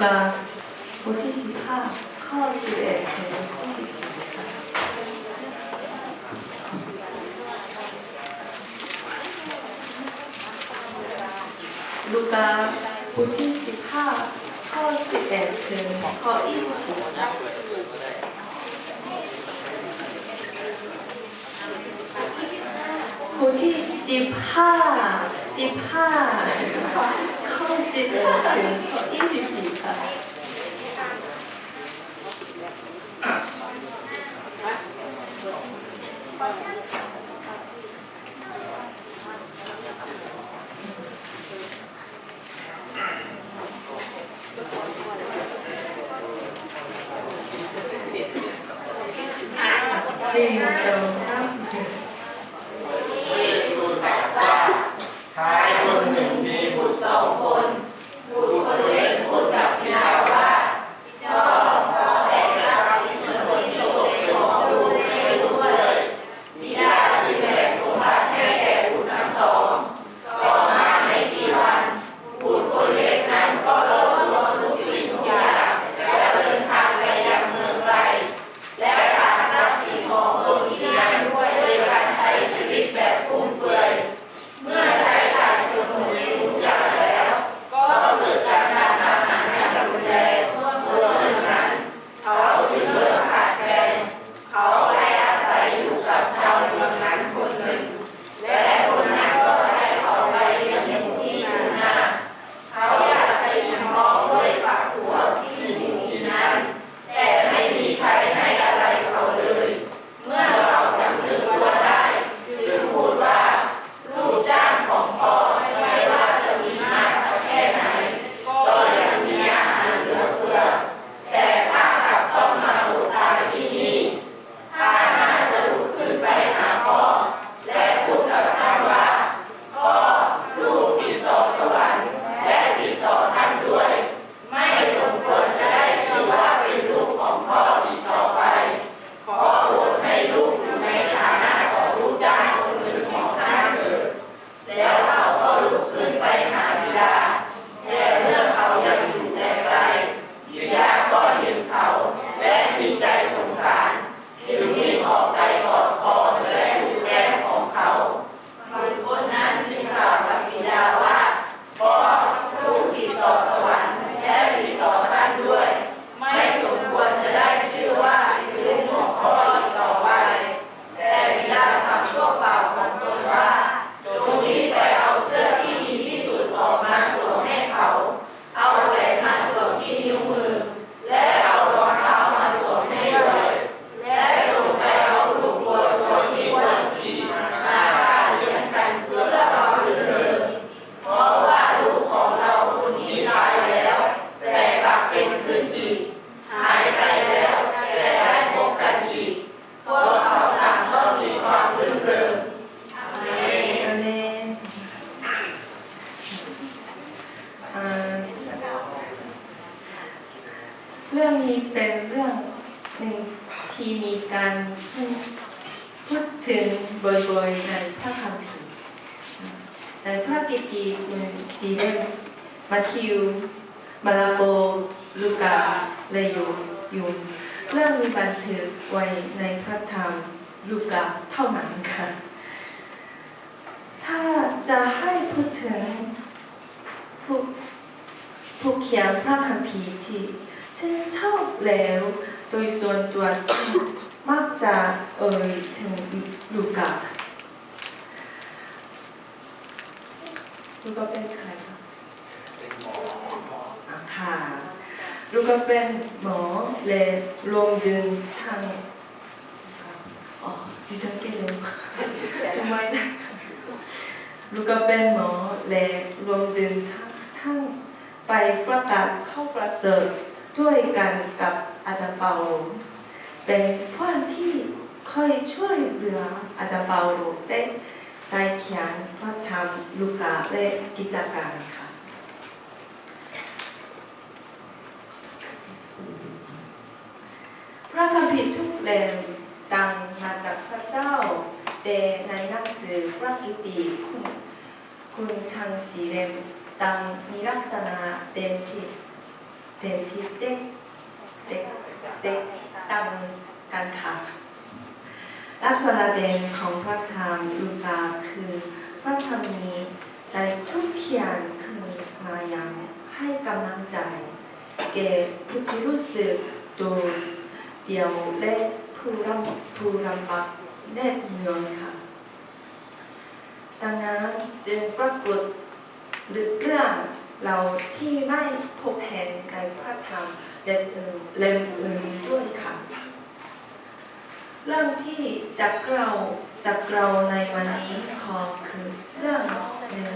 누가 보티시 카 카오스에 누가 보티시 카 카오스에 거이시다 보티시 파 시파 카오스에 ていい ผู้ผู้เขียนพระคัมภีร์ที่ฉันชอบแล้ว โดยส่วนตัวมักจะเอ่ยถึงลูกาลูกาเป็นใครคะเป็นหมอค่ะลูกาเป็นหมอและลงเดินทางอ๋อดิฉันเป็นลงทำไมนะลูกาเป็นหมอและลงเดินทาง ทั้งไปประกาศเข้าประเสริฐด้วยกันกับอาจารย์เปาโลเป็นผู้อันที่เอยช่วยเหลืออาจารย์เปาโลได้ได้เขียนพระธรรมลูกาและกิจการค่ะพระธรรมผิดทุกเล่มดังมาจากพระเจ้าแต่ในหนังสือพระกิติคุณคุณทางสีเล่ม ตังมีลักษณะเด่นที่เด่นที่เด็กเด็กเด็กตามกันค่ะลักษณะเด่นของพระธรรมลูกาคือพระธรรมนี้ได้ทุกเขียนขึ้นมาอย่างให้กำลังใจแก่ผู้ที่รู้สึกโดดเดี่ยวและผู้รำผู้รำบากแน่เหนื่อยค่ะดังนั้นจึงปรากฏ เรื่องเราที่ไม่พบเห็นในพระธรรมเล่มอื่นเล่มอื่นด้วยค่ะ เรื่องที่จับเราจับเราในวันนี้ขอคือเรื่องหนึ่ง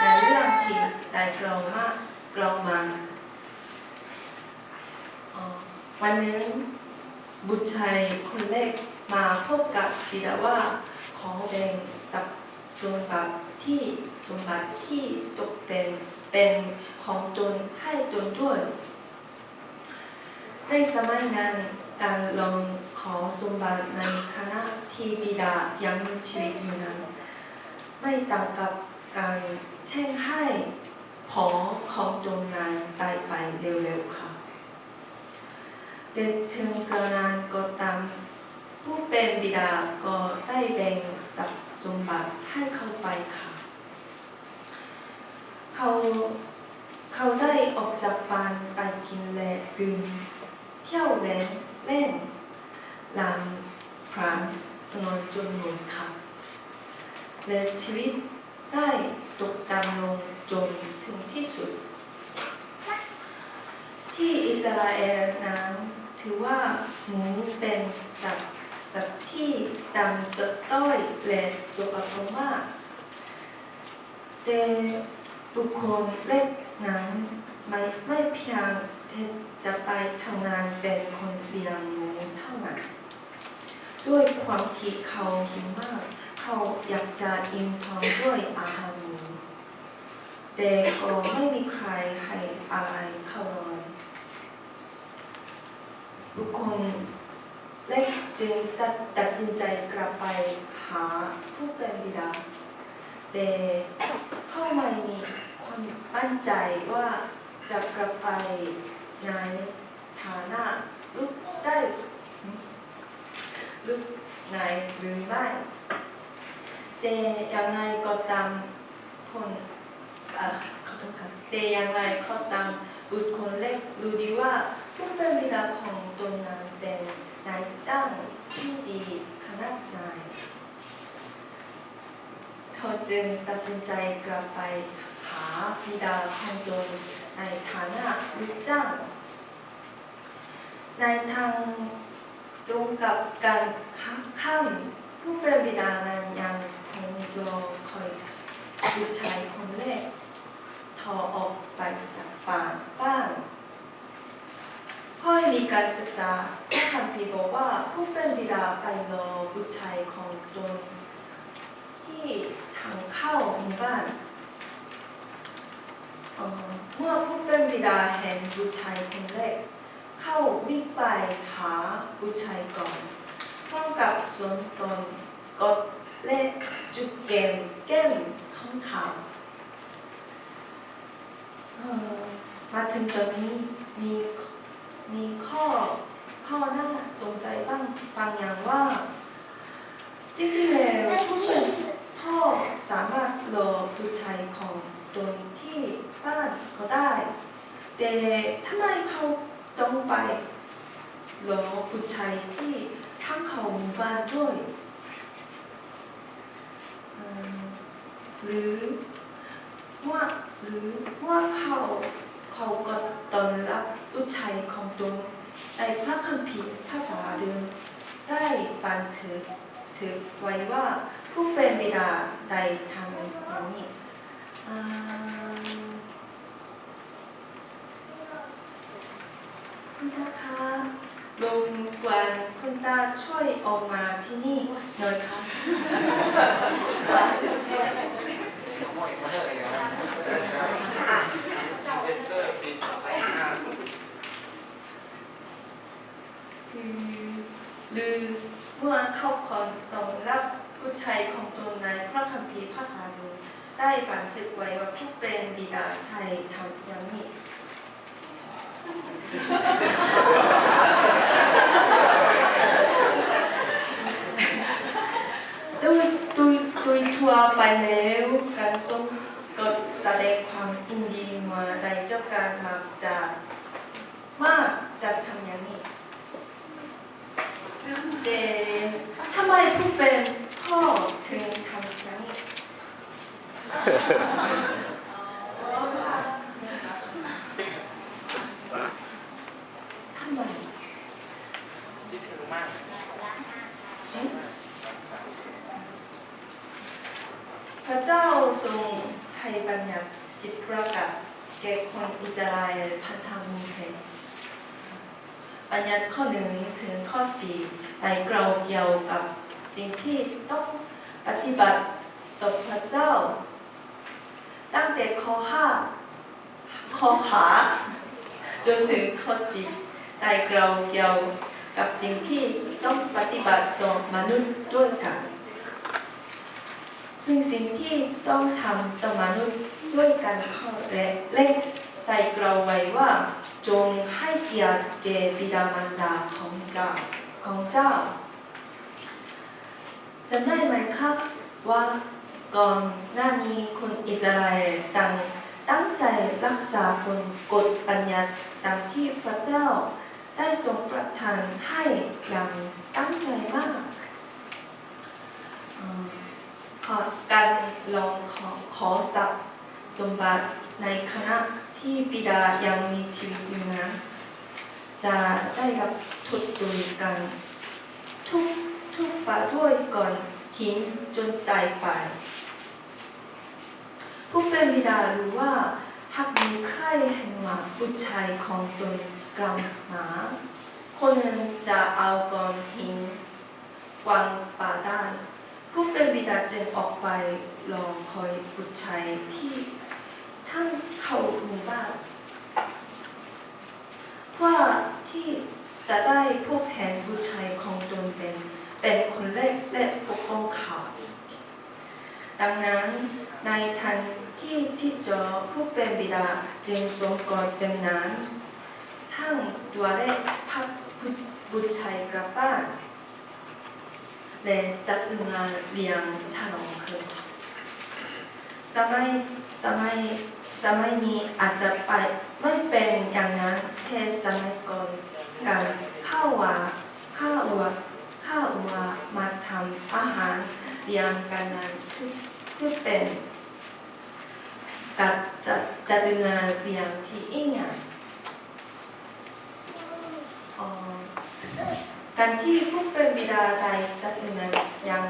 ในเรื่องที่ได้เรามากเรามาวันนึงบุตรชายคนเล็กมาพบกับบิดาว่าขอแบ่งทรัพย์สมบัติ ที่สมบัติที่ตกเป็นเป็นของตนให้ตนด้วย ในสมัยนั้นการลองขอสมบัติในคณะที่บิดายังมีชีวิตอยู่นั้น ไม่ต่างกับการแช่งให้ผอของตนนั้นตายไปเร็วๆค่ะเด็กถึงกระนั้นก็ตามผู้เป็นบิดาก็ได้แบ่งทรัพย์สมบัติให้เขาไปค่ะ เขาเขาได้ออกจากบ้านไปกินและดื่มเที่ยวเล่นเล่นลำพรางถนนจนหมดค่ะและชีวิตได้ตกต่ำลงจนถึงที่สุด ที่อิสราเอลนั้นถือว่าหมูเป็นสัตว์สัตว์ที่จำจดต้อยและสกปรกมากแต่ บุคคลเล็กนั้นไม่ไม่เพียงแต่จะไปทำงานเป็นคนเลี้ยงหมูเท่านั้นด้วยความที่เขาหิวมาก เขาอยากจะอิ่มท้องด้วยอาหารหมูแต่ก็ไม่มีใครให้อะไรเขาเลยบุคคลเล็กจึงตัดตัดสินใจกลับไปหาผู้เป็นบิดา แต่เขาม่มีความมั่นใจว่าจะกลับไปในฐานะลูกได้ลูกนายหรือไม่แต่ยังไงก็ตามคนอ่าขอโทษครับแต่อย่างไรก็ตามบุตรคนเล็กรู้ดีว่าผู้เป็นบิดาของตนนั้นเป็นนายจ้างที่ดีขนาดไหน เขาจึงตัดสินใจกลับไปหาบิดาของตนในฐานะลูกจ้าง ในทางตรงกับการข้ามผู้เป็นบิดานั้นยังคงรอคอยผู้ชายคนแรกทอออกไปจากป่าบ้านพ่อยมีการศึกษาพระคัมภีร์บอกว่าผู้เป็นบิดาไปรอผู้ชายของตนที่ ทางเข้าหมู่บ้านเมื่อผู้เป็นบิดาเห็นผู้ชายคนแรกเข้าวิ่งไปหาผู้ชายก่อนพร้อมกับสวนตนกดเล่นจุดเกมแก้มท้องขาวมาถึงตอนนี้มีมีข้อข้อน่าสงสัยบ้างบางอย่างว่า จริงๆแล้วผู้เป็น พ่อสามารถรอผู้ชายของตนที่บ้านก็ได้ แต่ทำไมเขาต้องไปรอผู้ชายที่ทั้งเขาหมู่บ้านด้วยหรือว่าหรือว่าเขาเขาก็ตอนรับลูกชายของตนในพระคัมภีร์ภาษาเดิมได้บันทึก ถือไว้ว่าผู้เป็นบิดาได้ทำอย่างนี้อ่าคุณตาคะลงกวนคุณตาช่วยออกมาที่นี่หน่อยค่ะคือหรือ เมื่อเข้าคอนต้องรับผู้ชายของตนในพระคัมภีร์ภาษาดูได้บันทึกไว้ว่าผู้เป็นบิดาไทยทำอย่างนี้โดยโดยโดยทัวไปแล้วการส่งก็แสดงความยินดีมาในเจ้าการมักจะมากจะทำอย่างนี้ แต่ทำไมผู้เป็นพ่อถึงทำอย่างนี้ ทำไม คิดถึงมาก พระเจ้าทรงให้บัญญัติสิบประกาศแก่คนอิสราเอลพันธมิตรบัญญัติข้อหนึ่งถึงข้อสี่ในกล่าวเกี่ยวกับสิ่งที่ต้องปฏิบัติต่อพระเจ้า ตั้งแต่ข้อห้าข้อหาจนถึงข้อสิบในกล่าวเกี่ยวกับสิ่งที่ต้องปฏิบัติต่อมนุษย์ด้วยกัน ซึ่งสิ่งที่ ต้องทำต่อมนุษย์ด้วยกันข้อแรกเล็กได้กล่าวไว้ว่า จงให้เกียรติแก่บิดามารดาของเจ้าของเจ้าจำได้ไหมครับว่าก่อนหน้านี้คนอิสราเอลตั้งตั้งใจรักษากฎกฎบัญญัติตามที่พระเจ้าได้ทรงประทานให้อย่างตั้งใจมาก การลองขอขอทรัพย์สมบัติในคณะที่บิดายังมีชีวิตอยู่นะจะได้รับทุดตุยกัน ทุกทุกปะด้วยก่อนหินจนตายไป ผู้เป็นบิดารู้ว่าหากมีใครเห็นว่าบุตรชายของตนกลังหมาคนนึ่งจะเอาก้อนหินวาง ดาเป็นบิดาจึงออกไปรองคอยบุตรชายที่ทั้งเขาหมู่บ้านว่าที่จะได้พบเห็นบุตรชายของตนเป็นเป็นคนแรกและปกป้องเขาดังนั้นในทันที่ที่เจอผู้เป็นบิดาจึงทรงกอดเป็นนั้นทั้งตัวแรกพักบุตรชายกลับบ้าน และจัดงานเลี้ยงฉลองขึ้นสมัยสมัยสมัยนี้อาจจะไปไม่เป็นอย่างนั้นแค่สมัยก่อนการข้าววา การที่ผู้เป็นบิดาใดจัดงานอย่าง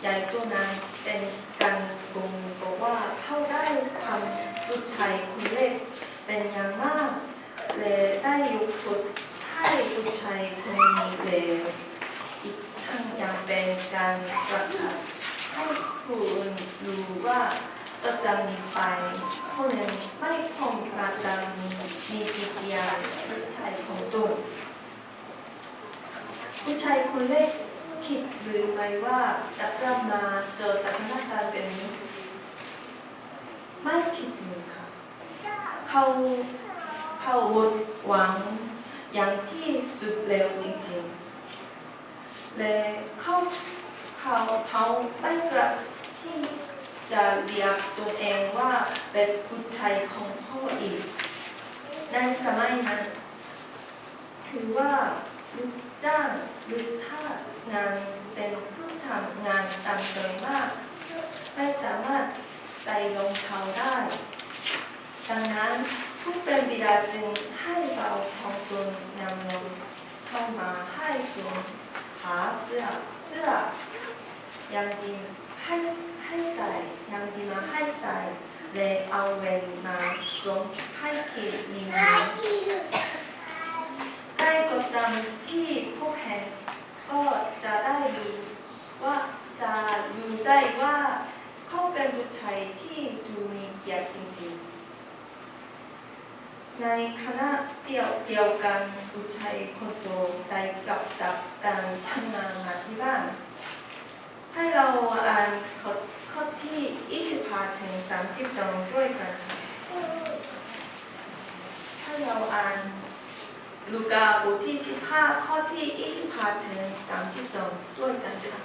ใหญ่โตนั้นเป็นการบ่งบอกว่าเข้าได้ทำลูกชายคนเล็กเป็นอย่างมากและได้ยกโทษให้ลูกชายคนนี้แล้วอีกทั้งยังเป็นการประกาศให้ผู้อื่นรู้ว่าต่อจากนี้ไปคนหนึ่งไม่คงมาตามมีมีจิตยาลูกชายของตน ผู้ชายคนเล็กคิดหรือไม่ว่าจะกลับมาเจอสถานการณ์แบบนี้ ไม่คิดเลยค่ะ เขาเขาหมดหวังอย่างที่สุดเร็วจริงๆและเขาเขาเขาไม่กลับที่จะเรียกตัวเองว่าเป็นผู้ชายของพ่ออีกในสมัยนั้นถือว่าลูก จ้างหรือทางานเป็นผู้ทำงานตามใจมาก ไม่สามารถใส่รองเท้าได้ ดังนั้นผู้เป็นบิดาจึงให้เบาของตนนำนมเข้ามาให้สวมหาเสื้อเสื้อยังดีให้ให้ใส่ยังดีมาให้ใส่และเอาเวนมาสวมให้ขีดมีมือ ได้กดดันที่พวกแห่งก็จะได้รู้ว่าจะรู้ได้ว่าเขาเป็นบุตรชายที่ดูมีเกียรติจริงๆ ในคณะเดียวเดียวกันบุตรชายคนโตได้กลับจากการทำงานมาที่บ้าน ให้เราอ่านข้อขอที่ 25 ถึง 32 ด้วยกัน ให้เราอ่าน ลูกาบทที่15ข้อที่25ถึง32ด้วยกันค่ะ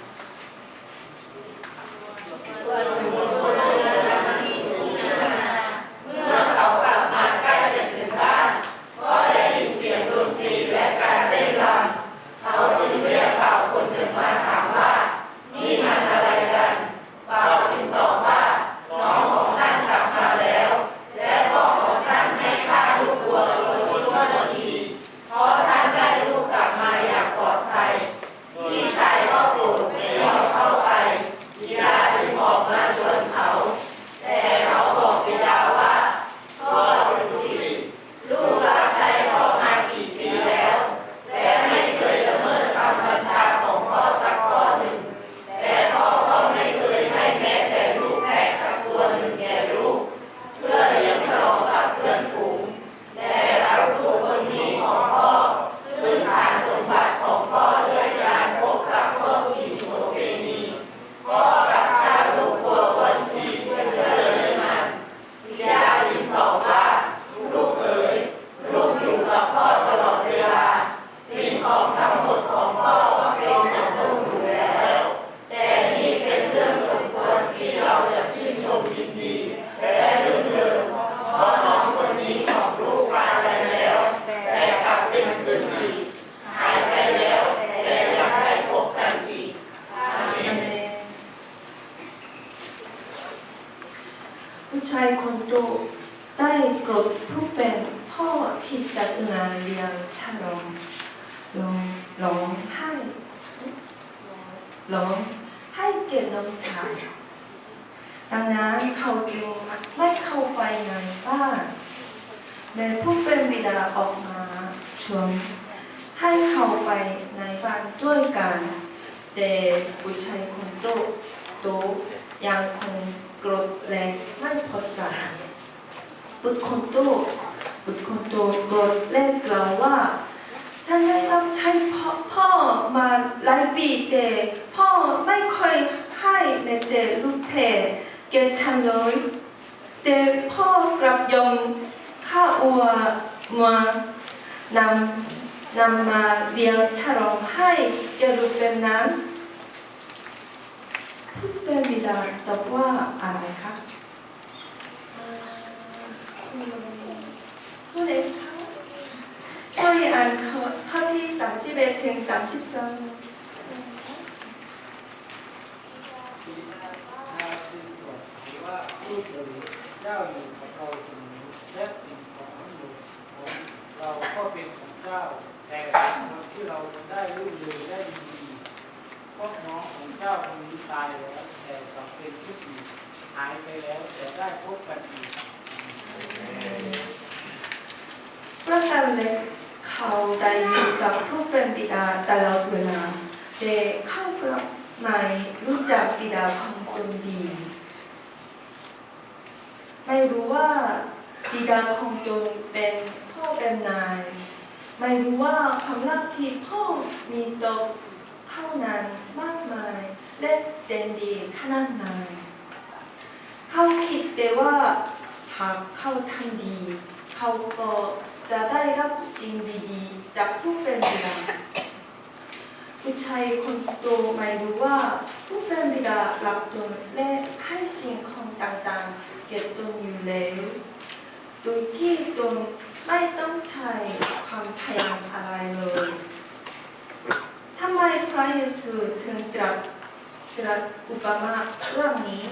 เมื่อเขากลับมาใกล้จะถึงบ้าน ก็ได้ยินเสียงดนตรีและการเต้นรำเขาจึงเรียกบ่าวคนหนึ่งมาถามว่า นี่มันอะไรกันบ่าวจึงตอบว่า น้องของท่านกลับมาแล้ว และพ่อของท่านให้ฆ่าลูกวัวโดยที่ว่าทีเพราะท่านได้ลูกกลับมาอย่างปลอดภัยพี่ชายก็โกรธไม่ยอมเข้าไปบิดาจึงออกมาชวนเขา แต่เขาบอกบิดาว่า พ่อดูสิลูกรับใช้พ่อมากี่ปีแล้ว และไม่เคยละเมิดคำบัญชาของพ่อสักข้อหนึ่ง แต่พ่อก็ไม่เคยให้แม้แต่ลูกแพะสักตัวหนึ่งแก่ลูก เพื่อเลี้ยงฉลองกับเพื่อนฝูง แต่เราลูกคนนี้ของพ่อ ซึ่งผ่านสมบัติของพ่อด้วยการพบกับพวกหญิงโสเภณีพ่อกลับฆ่าลูกวัวคนที่เพื่อนเลยมัน บิดาจึงตอบว่า ลูกเอ๋ยลูกอยู่กับพ่อตลอดเวลา สิ่งของทั้งหมดของพ่อก็เป็นของลูกอยู่แล้ว แต่นี่เป็นเรื่องสมควรที่เราจะชื่นชมยินดี และรื่นเริงเพราะน้องคนนี้ของลูกตายไปแล้ว แต่กลับเป็นคืนดีหายไปแล้วแต่ยังได้พบกันอีกอาเมน ผู้ ชายคนโตได้กรธผู้เป็นพ่อที่จัดงานเลี้ยงฉลองร้องร้องไห้ร้องให้เกียรติน้องชายดังนั้นเขาจึงไม่เข้าไปในบ้านและผู้เป็นบิดาออกมาชวนให้เข้าไปในบ้านด้วยกัน แต่ผู้ชายคนโตโตยังคง โกรธและไม่พอใจบุตรคนโตบุตรคนโตโกรธและกล่าวว่าท่านได้รับใช้พ่อพ่อมาหลายปีแต่พ่อไม่ค่อ พจแกฉันเลยแต่พ่อกลับยอมข้าอัวมานำนำมาเลี้ยงฉลองให้แกลูกเป็นนั้นผู้เป็นบิดาตอบว่าอะไรคะผู้ใดคะช่วยอ่านข้อที่สามสิบเอ็ดถึงสามสิบสองนาคือตรวจถือว่าลูกเอ๋ยเจ้าอยู่กับเราเสมอและสิ่งของของเราก็เป็นของเจ้าแต่คนที่เราได้รุ่งเรืองได้ดี พวกน้องของเจ้าคนนี้ตายแล้ว แต่กลับเป็นผู้ดีหายไปแล้ว แต่ได้พบกันอีกประกาเล็กเขาได้อยู่กับผู้เป็นบิดาตลอดเวลาแต่เข้ากลับไม่รู้จักบิดาของคนดีไม่รู้ว่าบิดาของตนเป็นพ่อเป็นนาย ไม่รู้ว่าความรักที่พ่อมีต่อ ท่านั้นมากมายและเจนดีขนาดไหนเขาคิดแต่ว่าหากเขาทำดี เขาก็จะได้รับสิ่งดีๆ จากผู้เป็นบิดาผู้ชายคนโตไม่รู้ว่าผู้เป็นบิดารับตนและให้สิ่งของต่างๆแก่ตนอยู่แล้วโดยที่ตนไม่ต้องใช้ความพยายามอะไรเลย ทำไมพระเยซูถึงตรัสตรัสอุปมาเรื่องนี้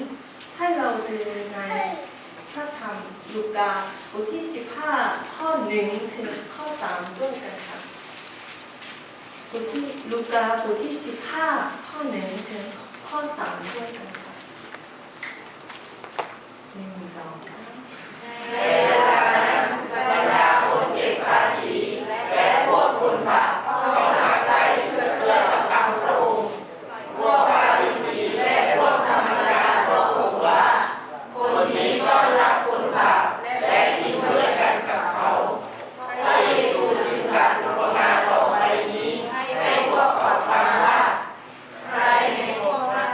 ให้เราดูในพระธรรมลูกาบทที่ 15 ข้อ 1 ถึงข้อ 3 ด้วยกันค่ะบทที่ลูกาบทที่ 15 ข้อ 1 ถึงข้อ 3 ด้วยกันค่ะหนึ่งสองสาม ในเวลานั้นบรรดาคนเก็บภาษีและพวกคนบาปเข้ามาใกล้เพื่อเพื่อจะฟังพระองค์พวกฟาริสีและพวกธรรมจารย์ก็พูดว่า คนนี้ต้อนรับคนบาปและกินด้วยกันกับเขาพระเยซูจึงตรัสอุปมาต่อไปนี้ ให้พวกเขาฟังว่า ใครในพวกท่าน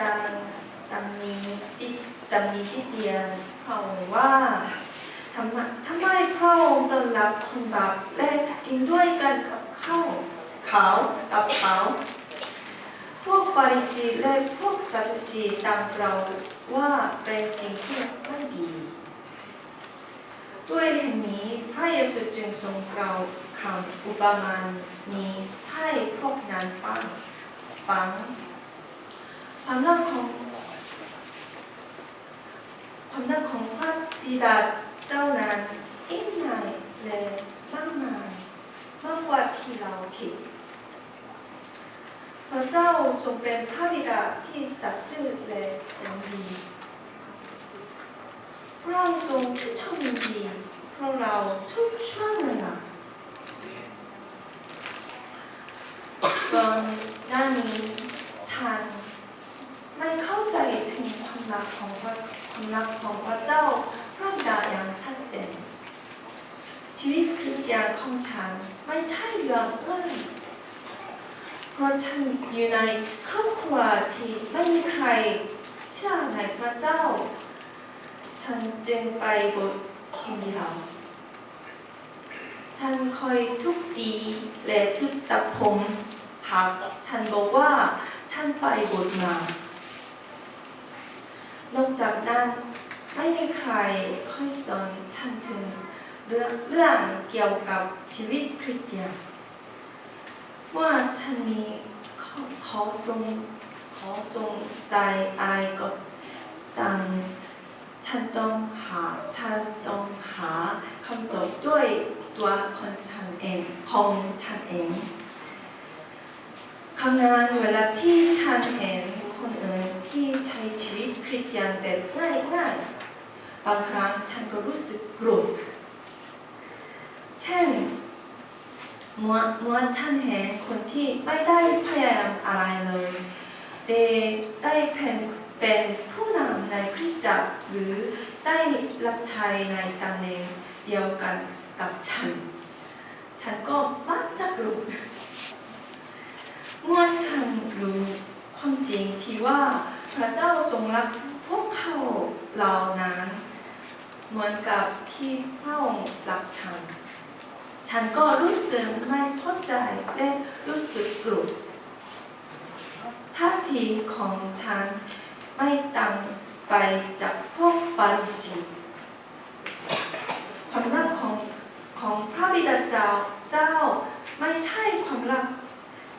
ดังตำนี้ที่ตำนี้ที่เตียนพระองค์ว่าทำไมทำไมพระองค์ต้อนรับคนบาปและกินด้วยกันกับข้าว เขากับเขาพวกฟาริสีและพวกซาดุสีตามเราว่าเป็นสิ่งที่ไม่ดีด้วยเหตุนี้พระเยซูจึงทรงกล่าวคำอุปมานี้ให้พวกนั้นฟังฟังความรักของความรักของพระบิดาเจ้านั้นยิ่งใหญ่และมากมายมากกว่าที่เราคิด พระเจ้าทรงเป็นพระบิดาที่สัตย์ซื่อและแสนดีพระองค์ทรงชื่นชมยินดีพราะเราทุกช่วงเวลาก่อนหน้านี้ฉันไม่เข้าใจถึงความรักของพระความรักของพระเจ้าพระบิดาอย่างชัดเจนชีวิตคริสเตียนของฉันไม่ใช่เรื่องง่าย เพราะฉันอยู่ในครอบครัวที่ไม่มีใครเชื่อในพระเจ้า ฉันจึงไปบทคนเดียวฉันคอยทุกตีและทุกตัดผมหากฉันบอกว่าฉันไปบทมา นอกจากนั้นไม่มีใครค่อยสอนฉันถึงเรื่องเรื่องเกี่ยวกับชีวิตคริสเตียน ว่าฉันมีขอขอทรงขอทรงใส่อะไรก็ตามฉันต้องหาฉันต้องหาคำตอบด้วยตัวคนฉันเองของฉันเองคำนั้นเวลาที่ฉันเห็นคนอื่นที่ใช้ชีวิตคริสเตียนแบบง่ายๆบางครั้งฉันก็รู้สึกโกรธเช่น มื่อเมื่อฉันเห็นคนที่ไม่ได้พยายามอะไรเลยแต่ได้เป็นเป็นผู้นำในคริสตจักรหรือได้รับใช้ในตำแหน่งเดียวกันกับฉัน ฉันก็มักจะรู้เมื่อฉันรู้ความจริงที่ว่าพระเจ้าทรงรักพวกเขาเหล่านั้น เหมือนกับที่พระองค์รักฉัน ฉันก็รู้สึกไม่พอใจและรู้สึกโกรธท่าทีของฉันไม่ต่างไปจากพวกฟาริสีความรักของของพระบิดาเจ้าเจ้าไม่ใช่ความรัก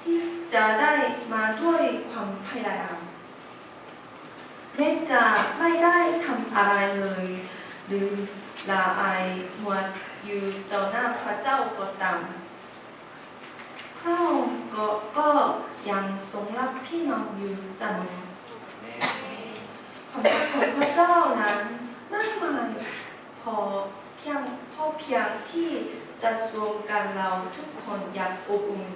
ที่จะได้มาด้วยความพยายามแม้จะไม่ได้ทำอะไรเลย หรือละอายมัว อยู่ต่อหน้าพระเจ้าก็ตามพระองค์ก็ก็ยังทรงรับพี่น้องอยู่เสมอความรักของพระเจ้านั้นมากมายพอเพียงพอเพียงที่จะสวมกันเราทุกคนอย่างอบอุ่น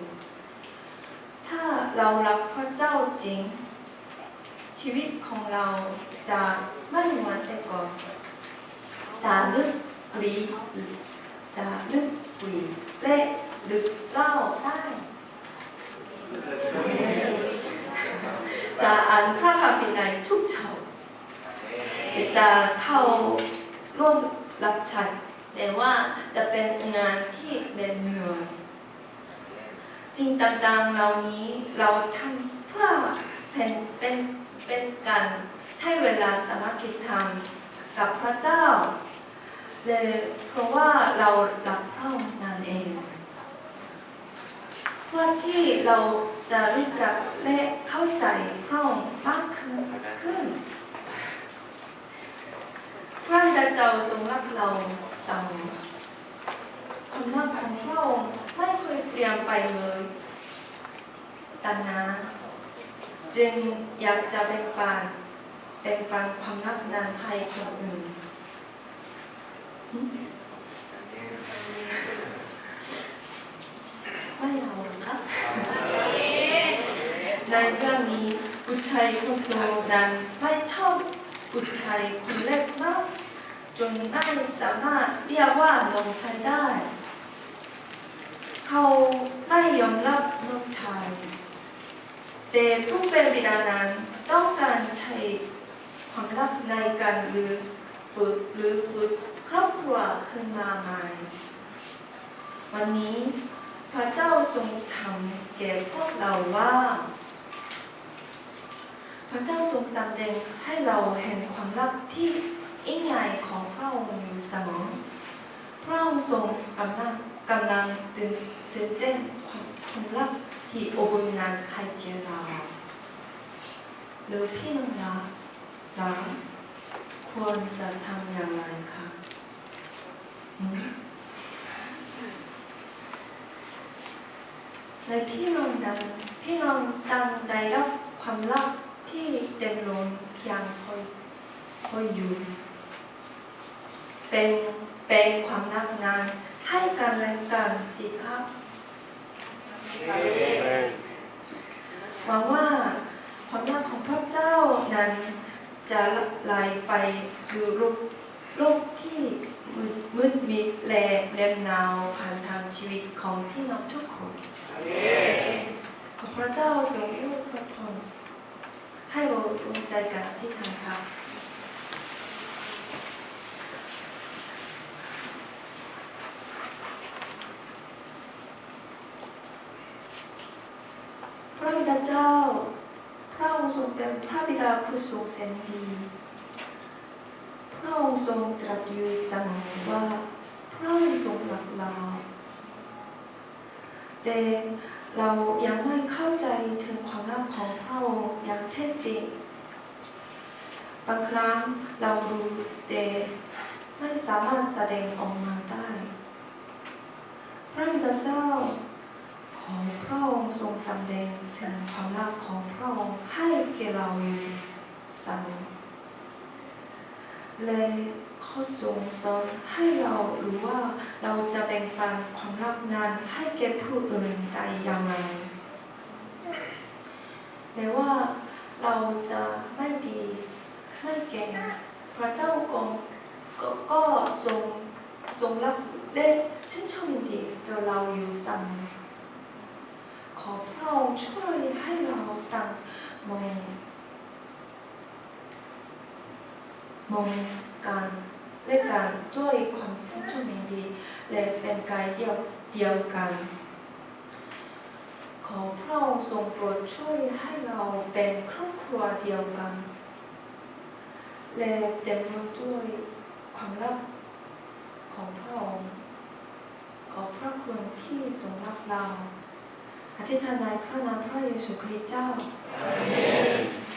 ถ้าเรารักพระเจ้าจริง ชีวิตของเราจะไม่เหมือนแต่ก่อนจะลึกปรี จะลึกปรีและลึกเล่าได้จะอ่านพระคัมภีร์ในทุกเช้าจะเข้าร่วมรับใช้แต่ว่าจะเป็นงานที่เหน็ดเหนื่อยสิ่งต่างๆเหล่านี้เราทำเพื่อเป็นเป็นเป็นการใช้เวลาสามัคคีธรรมกับพระเจ้า เลยเพราะว่าเรารักพระองค์นั่นเองเพื่อที่เราจะรู้จักและเข้าใจพระองค์มากขึ้นขึ้นพระเจ้าทรงรักเราเสมอความรักของพระองค์ไม่เคยเปลี่ยนไปเลยดังนั้นจึงอยากจะแบ่งปันแบ่งปันความรักนั้นให้คนอื่น ไม่เอาหรอครับในเรื่องนี้บุตรชายคนโตนั้นไม่ชอบบุตรชายคนเล็กมากจนไม่สามารถเรียกว่าน้องชายได้ เขาไม่ยอมรับน้องชายแต่ผู้เป็นบิดานั้นต้องการใช้ความรักในการหรือฝึกหรือฝึก ครอบครัวขึ้นมาใหม่วันนี้พระเจ้าทรงทำแก่พวกเราว่า พระเจ้าทรงแสดงให้เราเห็นความรักที่ยิ่งใหญ่ของพระองค์อยู่เสมอพระองค์ทรงกำลังกำลังตื่นตื่นเต้นความความรักที่อบอุ่นนั้นให้แก่เราหรือพี่น้องรักเราควรจะทำอย่างไรคะอืม ในพี่น้องนั้นพี่น้องตั้งได้รับความรักที่เต็มล้นเพียงพอพอยอยู่ เป็นเป็นความรักนั้นให้กันและกันสิครับหวังว่าความรักของพระเจ้านั้นจะไหลไปสู่โลกโลกที่มืดมิดและเนมหนาวผ่านทางชีวิตของพี่น้องทุกคน ขอพระเจ้าทรงอวยพรให้เรารวมใจกันอธิษฐานครับพระบิดาเจ้า พระองค์ทรงเป็นพระบิดาผู้ทรงแสนดีพระองค์ทรงตรัสอยู่เสมอว่าพระองค์ทรงรักเรา แต่เรายังไม่เข้าใจถึงความรักของพระองค์อย่างแท้จริงบางครั้งเรารู้แต่ไม่สามารถแสดงออกมาได้ พระบิดาเจ้าของพระองค์ทรงสำแดงถึงความรักของพระองค์ให้แก่เราอยู่เสมอและ เขาทรงสอนให้เรารู้ว่าเราจะแบ่งปันความรักนั้นให้แก่ผู้อื่นได้อย่างไรแม้ว่าเราจะไม่ดีไม่เก่งพระเจ้าก็ก็ก็ทรงทรงรักและชื่นชมยินดีต่อเราอยู่เสมอขอพระองค์ช่วยให้เราตั้งมองมองการ และการด้วยความชื่นชมยินดีและเป็นกายเดียวเดียวกัน ขอพระองค์ทรงโปรดช่วยให้เราเป็นครอบครัวเดียวกัน และเต็มไปด้วยความรักของพระองค์ขอพระคุณที่ทรงรักเราอธิษฐานในพระนามพระเยซูคริสต์เจ้าอาเมน